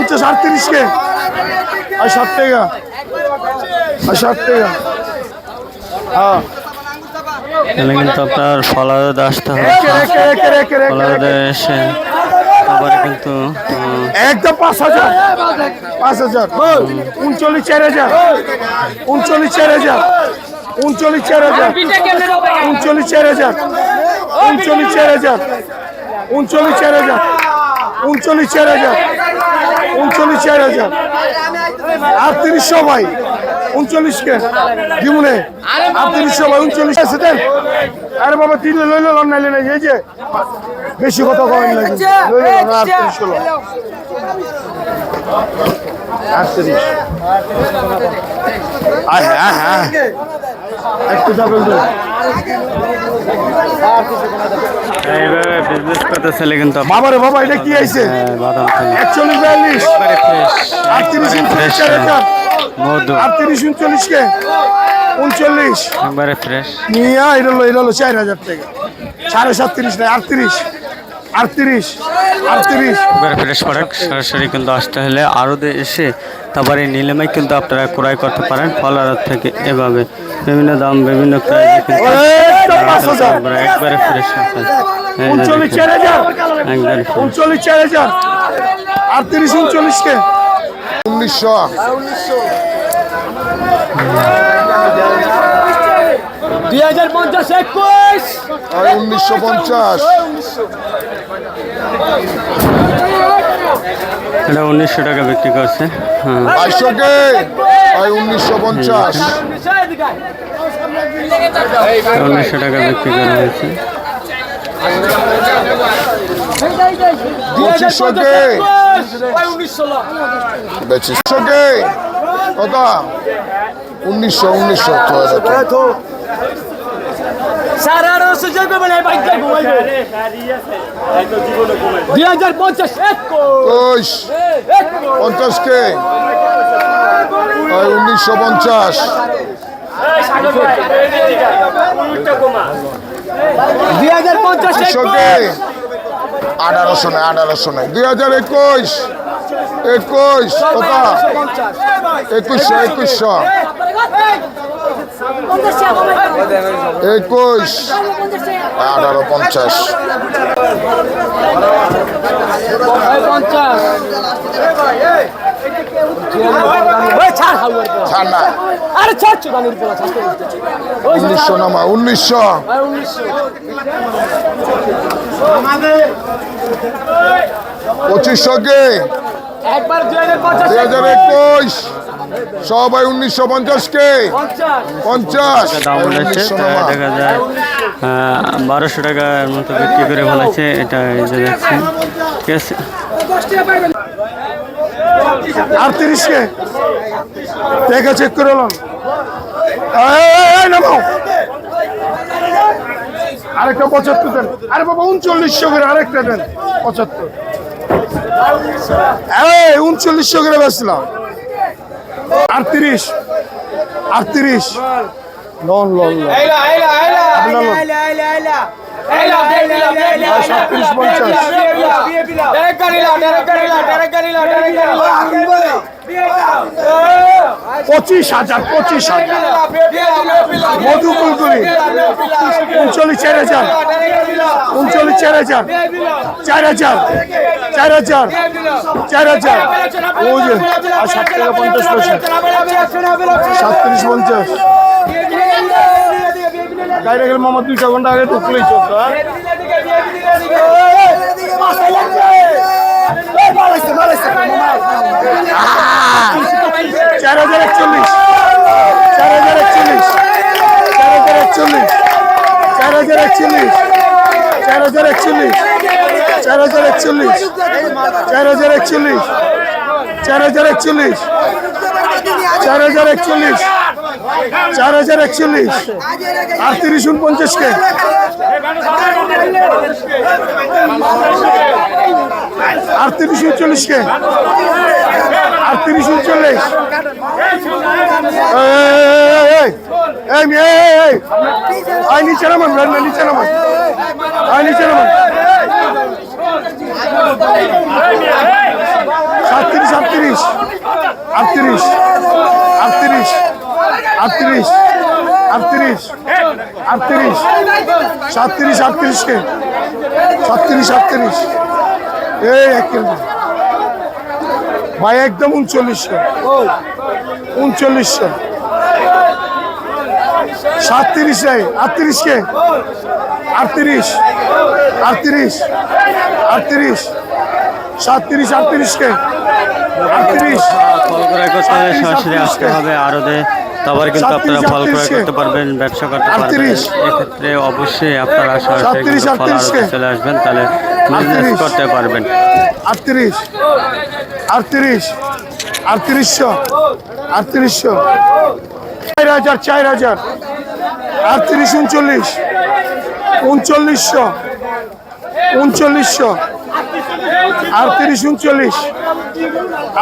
পঞ্চাশ আটত্রিশ কে আর ষাট টাকা। আর ষাট টাকা। হ্যাঁ। আপনার ফলাদে আসতে হবে। ফলাদে এসে কিন্তু একদম পাঁচ হাজার। পাঁচ হাজার। উনচল্লিশ চার হাজার। উনচল্লিশ চার হাজার। উনচল্লিশ চার হাজার। উনচল্লিশ চার হাজার। উনচল্লিশ চার হাজার। উনচল্লিশ চার হাজার। উনচল্লিশ চার হাজার। উনচল্লিশ চার হাজার। আটত্রিশশো ভাই উনচল্লিশ কে? জীবনে আটত্রিশশো ভাই উনচল্লিশ আছে দেন আরে বাবা তিন লইল নাইলে নাই এই যে বেশি কথা কমেন লাগে লইল আটত্রিশশো আটত্রিশ আয় হ্যাঁ হ্যাঁ একটু ডাবল এইভাবে বিজনেস করতে চলে কিন্তু। বাবা রে বাবা এটা কি আইছে বাদাম একচল্লিশ বিয়াল্লিশ। একবারে fresh, আটত্রিশ একবারে উনচল্লিশ মধু। আটত্রিশ কে উনচল্লিশ। একবারে ফ্রেশ নিয়ে এটা হলো এটা হলো চার হাজার টাকা। সাড়ে সাতত্রিশ নাই আটত্রিশ। আটত্রিশ আটত্রিশ। ফ্রেশ প্রোডাক্ট সরাসরি কিন্তু আসতে হলে আরও এসে তারপরে নিলামে কিন্তু আপনারা ক্রয় করতে পারেন ফলার থেকে এভাবে। বিভিন্ন দাম বিভিন্ন কিন্তু হাজার। একবারে ফ্রেশ উনচল্লিশ চার হাজার। একবারে উনচল্লিশ চার হাজার। আটত্রিশ উনচল্লিশ কে? উনিশশো। দুই হাজার পঞ্চাশ একুশ। উনিশশো পঞ্চাশ। এটা উনিশশো টাকা বিক্রি করছে। হ্যাঁ। বাইশশো কে উনিশশো পঞ্চাশ। উনিশশো টাকা বিক্রি করা হয়েছে। পঁচিশশো কে উনিশশো পঁচিশশো কে কত? উনিশশো উনিশশো আঠারোশো যাবে মানে বাইক যাই ঘুমাইবে দুই হাজার পঞ্চাশ একুশ পঞ্চাশ কে উনিশশো পঞ্চাশ দুই হাজার পঞ্চাশ আঠারোশো নয় আঠারোশো নয় দুই হাজার একুশ একুশ কত একুশশো একুশশো একুশ। আঠারো পঞ্চাশ। উনিশশো নামা উনিশশো। পঁচিশশো কে? দুই হাজার একুশ। সবাই উনিশশো পঞ্চাশ কে? পঞ্চাশ। দাম উঠেছে দেখা যায় বারোশো টাকার মতো বিক্রি করে ফেলাচ্ছে এটা এই দেখছেন ঠিক আছে। আটত্রিশ কে? দেখা চেক করে এলাম আরেকটা পঁচাত্তর দেন। আরে বাবা উনচল্লিশশো করে আরেকটা দেন। পঁচাত্তর। এই উনচল্লিশশো করে বেচলাম। আটত্রিশ আটত্রিশ লন লন সাতত্রিশ পঞ্চাশ পঁচিশ হাজার পঁচিশ হাজার মধু কুলকুলি উনচল্লিশ চার হাজার উনচল্লিশ চার হাজার চার হাজার চার হাজার চার হাজার ওই যে আর ষাট টাকা পঞ্চাশ পয়সা সাতত্রিশ পঞ্চাশ গাড়ি গেলে মামা দুইটা ঘণ্টা আগে ঢুকলেই চলতো হ্যাঁ? চার হাজার একচল্লিশ চার হাজার একচল্লিশ চার হাজার একচল্লিশ চার হাজার একচল্লিশ চার হাজার একচল্লিশ চার হাজার একচল্লিশ চার হাজার একচল্লিশ চার হাজার একচল্লিশ চার হাজার একচল্লিশ চার হাজার একচল্লিশ আটত্রিশ উনপঞ্চাশ কে আটত্রিশ উনচল্লিশ কে আটত্রিশ উনচল্লিশ আয় নিচে নামান নিচে নামান আয় নিচে সাতত্রিশ আটত্রিশ আটত্রিশ আটত্রিশ আটত্রিশ আটত্রিশ আটত্রিশ সাতত্রিশ আটত্রিশকে সাতত্রিশ আটত্রিশ এই এক কেজি ভাই একদম উনচল্লিশশো। উনচল্লিশশো। সাতত্রিশ আটত্রিশকে? আটত্রিশ। কে আটত্রিশ। আটত্রিশ। সাতত্রিশ আটত্রিশ। ফল ক্রয় করতে হলে সরাসরি আসতে হবে আরদে। তারপর কিন্তু আপনারা ফল ক্রয় করতে পারবেন ব্যবসা করতে পারবেন। এক্ষেত্রে অবশ্যই আপনারা সরাসরি ফল আড়তে চলে আসবেন তাহলে বিজনেস করতে পারবেন। আটত্রিশ। আটত্রিশ। আটত্রিশশো আটত্রিশশো চার হাজার চার হাজার। আটত্রিশ উনচল্লিশ। উনচল্লিশশো উনচল্লিশশো আটত্রিশ উনচল্লিশ।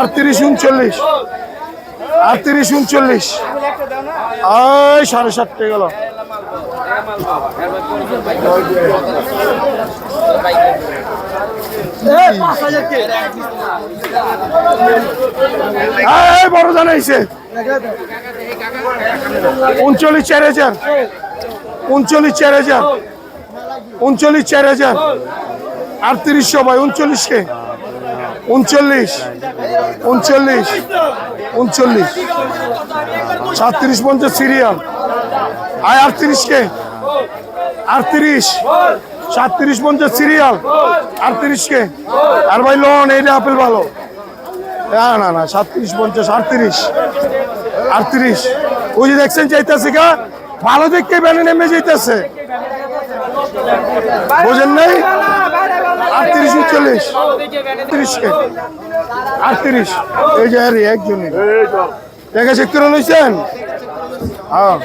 আটত্রিশ উনচল্লিশ। আটত্রিশ, উনচল্লিশ। ওই সাড়ে সাতটে গেল। বড় জানাইছে উনচল্লিশ, চার হাজার। উনচল্লিশ, চার হাজার। উনচল্লিশ, চার হাজার। আটত্রিশশো ভাই উনচল্লিশকে। উনচল্লিশ উনচল্লিশ। উনচল্লিশ। সাতত্রিশ পঞ্চাশ সিরিয়াল। আয় আটত্রিশকে আটত্রিশ। সাতত্রিশ পঞ্চাশ সিরিয়াল। আটত্রিশকে আর ভাই লোন এইটা আপেল ভালো। না না না, সাতত্রিশ পঞ্চাশ, আটত্রিশ। আটত্রিশ। ওই যে দেখছেন যাইতেছে গা, ভালো দেখতে ব্যানে নেমে যাইতেছে। বোঝেন নাই? আটত্রিশ, উনচল্লিশ। আটত্রিশকে আটত্রিশ। এই যে আরে একজনই দেখা চেক করে লইছেন? হ্যাঁ।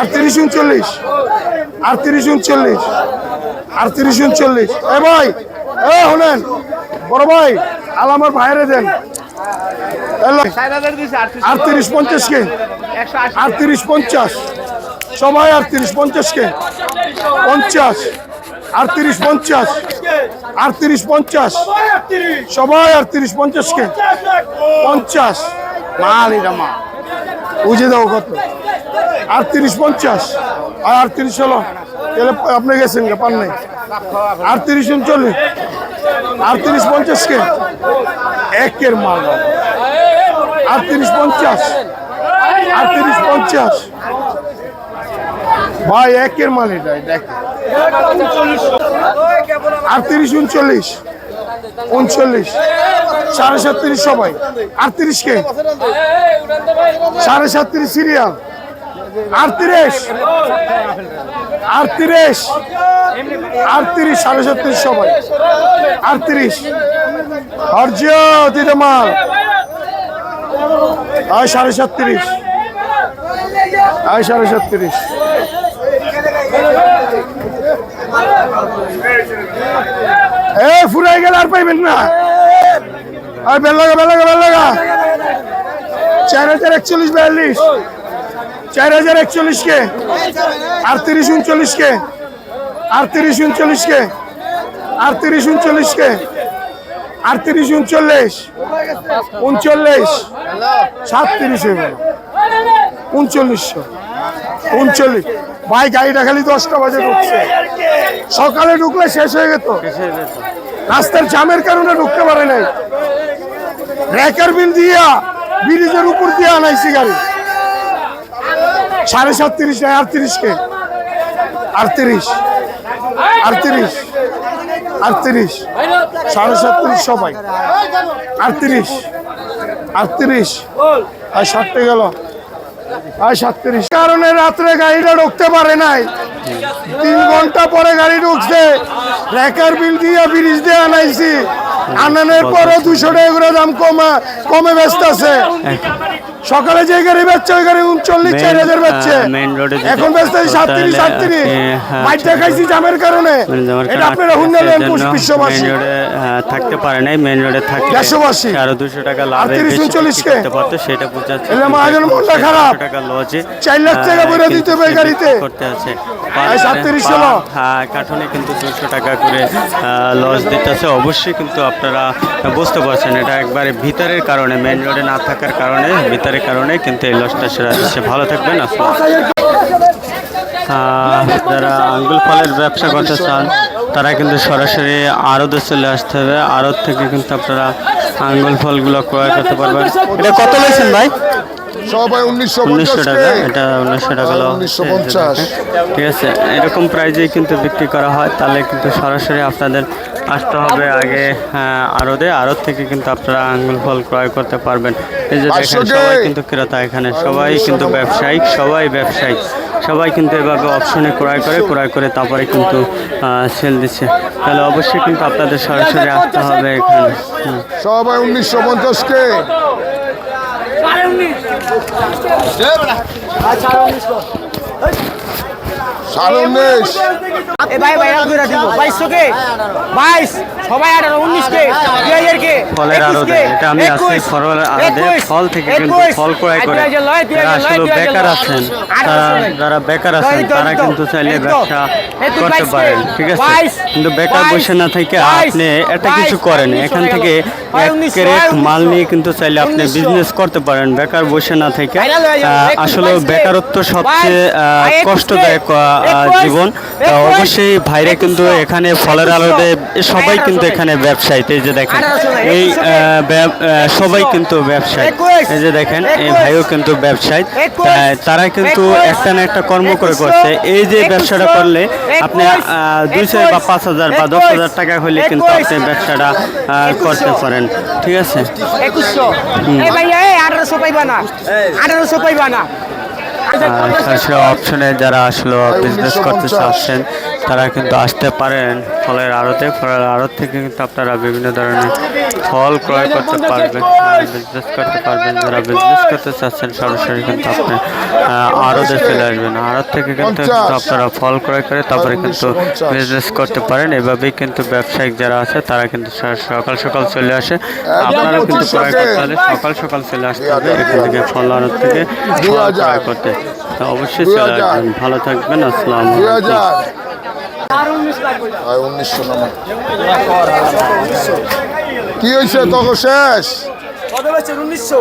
আটত্রিশ উনচল্লিশ। আটত্রিশ উনচল্লিশ। আটত্রিশ উনচল্লিশ। এ ভাই, এ শোনেন, বড় ভাই আল আমার ভাইরে দেন। আটত্রিশ পঞ্চাশ কে? আটত্রিশ পঞ্চাশ। সবাই আটত্রিশ পঞ্চাশ কে? পঞ্চাশ। আটত্রিশ পঞ্চাশ। আটত্রিশ পঞ্চাশ। সবাই আটত্রিশ। পঞ্চাশ কে পঞ্চাশ। মাল এটা মা। বুঝে দাও কত। আটত্রিশ পঞ্চাশ। আর আটত্রিশ হলো তাহলে আপনি গেছেন কে পান নাই। আটত্রিশ উনচল্লিশ। আটত্রিশ পঞ্চাশ কে একের মাল। আটত্রিশ পঞ্চাশ। আটত্রিশ পঞ্চাশ। ভাই, একের মাল এটা দেখ আটত্রিশ উনচল্লিশ উনচল্লিশ, সাড়ে সাতত্রিশ সবাই। আটত্রিশ কে? সাড়ে সাতত্রিশ সিরিয়াল আটত্রিশ আটত্রিশ আটত্রিশ সাড়ে সাতত্রিশ সবাই। আটত্রিশ দিতে মাল। সাড়ে সাতত্রিশ। সাড়ে সাতত্রিশ। এ, ফুরাই গেলে, আর পাইবেন না। আর বেল লাগা বেল লাগা বেল লাগা। চার হাজার একচল্লিশ, বিয়াল্লিশ। চার হাজার একচল্লিশ কে? আটত্রিশ, উনচল্লিশ কে? আটত্রিশ, উনচল্লিশ কে? আটত্রিশ, উনচল্লিশ কে? আটত্রিশ, উনচল্লিশ। উনচল্লিশ। সাতত্রিশ হয়ে গেল। উনচল্লিশশো। উনচল্লিশ। ভাই, গাড়িটা খালি দশটা বাজে ঢুকছে। সকালে ঢুকলে শেষ হয়ে যেত রাস্তার জামের কারণে ঢুকতে পারে নাই। র্যাকের বিল দিয়া, ব্রিজের উপর দিয়ে আনাইছি গাড়ি। সাড়ে সাতত্রিশ নয় আটত্রিশ কে? আটত্রিশ। আটত্রিশ। আটত্রিশ। সাড়ে সাতত্রিশ সবাই। আটত্রিশ। আটত্রিশ। আর ষাটতে গেল। আর সাতত্রিশ। কারণে রাত্রে গাড়িটা ঢুকতে পারে নাই। তিন ঘণ্টা পরে গাড়ি ঢুকছে। রেকার বিল দিয়ে ব্রিজ দিয়ে আনাইছি। আনানোর পরও দুশো টাকা দাম কমে কমে ব্যস্ত আছে। সকালে যে গাড়ি বেচছে ওই গাড়ি উনচল্লিশ চার হাজার বেচছে। এখন বেচতে সাতত্রিশ সাতত্রিশ হ্যাঁ, মাইট দেখাইছি জামের কারণে। এটা আপনারা হুন্ডালেন বিশ্ববাসী। থাকতে পারে নাই মেন রোডে থাকলে দেশবাসী। আরও দুশো টাকা লাভে 38, বেশি 39 বিক্রি করতে পারতো সেটা বোঝাচ্ছে। মহাজন খারাপ। টাকা লজে চার লাখ টাকা কিন্তু দিতে হবে গাড়িতে। করতে আছে। এই 37 ষোলো। হ্যাঁ কার্টুনে কিন্তু দুশো টাকা করে লস দিতেছে। অবশ্যই কিন্তু আপনারা বুঝতে পারছেন এটা একবারে ভিতরের কারণে মেন রোডে না থাকার কারণে ভিতরের কারণে কিন্তু এই লসটা সেরা দিচ্ছে। ভালো থাকবেন যারা আঙ্গুল ফলের ব্যবসা করতে চান তারা কিন্তু সরাসরি আড়তে চলে আসতে হবে। আড়ত থেকে কিন্তু আপনারা আঙ্গুল ফলগুলো ক্রয় করতে পারবেন। এটা কত লইছেন ভাই? উনিশশো উনিশশো টাকা। এটা উনিশশো টাকা লো- উনিশশো পঞ্চাশ। ঠিক আছে এরকম প্রাইজেই কিন্তু বিক্রি করা হয়। তাহলে কিন্তু সরাসরি আপনাদের আসতে হবে আগে আড়তে আড়ত থেকে কিন্তু আপনারা আঙ্গুল ফল ক্রয় করতে পারবেন। এই যে দেখেন সবাই কিন্তু ক্রেতা এখানে সবাই কিন্তু ব্যবসায়িক সবাই ব্যবসায়িক। সবাই কিন্তু এভাবে অপশনে ক্রয় করে ক্রয় করে তারপরে কিন্তু সেল দিচ্ছে। তাহলে অবশ্যই কিন্তু আপনাদের সরাসরি আসতে হবে এখানে। সবাই উনিশশো পঞ্চাশ কে? সাড়ে উনিশ। এ ভাই ভাই এক দুইটা দিব। বাইশশো কে বাইশ। সবাই আঠারো উনিশ কে দুই হাজার কে ফলের এটা আমি ফল থেকে কিন্তু ফল ক্রয় করে। যারা আসলে বেকার আছেন যারা বেকার আছেন তারা কিন্তু চাইলে ব্যবসা করতে পারেন ঠিক আছে? কিন্তু বেকার বসে না থেকে আপনি একটা কিছু করেন। এখান থেকে ক্যারেট মাল নিয়ে কিন্তু চাইলে আপনি বিজনেস করতে পারেন। বেকার বসে না থেকে। আসলে বেকারত্ব সবচেয়ে কষ্টদায়ক জীবন। তা অবশ্যই ভাইরা কিন্তু এখানে ফলের আলোতে সবাই কিন্তু এখানে ব্যবসায়ী এই যে দেখেন এই সবাই কিন্তু ব্যবসায়ী। এই যে দেখেন এই ভাইও কিন্তু ব্যবসায়ী। তারা কিন্তু একটা না একটা কর্ম করে করছে। এই যে ব্যবসাটা করলে আপনি দুইশো বা পাঁচ হাজার বা দশ হাজার টাকা হলে কিন্তু আপনি ব্যবসাটা করতে পারেন। ঠিক আছে? একুশশো। এই এই আঠারোশো পাইবা না। আঠারোশো পাইবা না। সরাসরি অপশনে যারা আসলো বিজনেস করতে 1950 চাচ্ছেন তারা কিন্তু আসতে পারেন ফলের আড়তে। ফলের আড়ত থেকে কিন্তু আপনারা বিভিন্ন ধরনের ফল ক্রয় করতে পারবেন বিজনেস করতে পারবেন যারা বিজনেস করতে চাচ্ছেন সরাসরি কিন্তু আপনি আড়তে চলে আসবেন। আড়ত থেকে কিন্তু আপনারা ফল ক্রয় করে তারপরে কিন্তু বিজনেস করতে পারেন। এভাবেই কিন্তু ব্যবসায়িক যারা আছে তারা কিন্তু সকাল সকাল চলে আসে। আপনারা কিন্তু ক্রয় করতে হলে সকাল সকাল চলে আসতে হবে। এখান থেকে ফল আড়ত থেকে ফল ক্রয় করতে। অবশ্যই চলে আসবেন ভালো থাকবেন আসসালাম উনিশশো কি হয়েছে তখন শেষ? উনিশশো?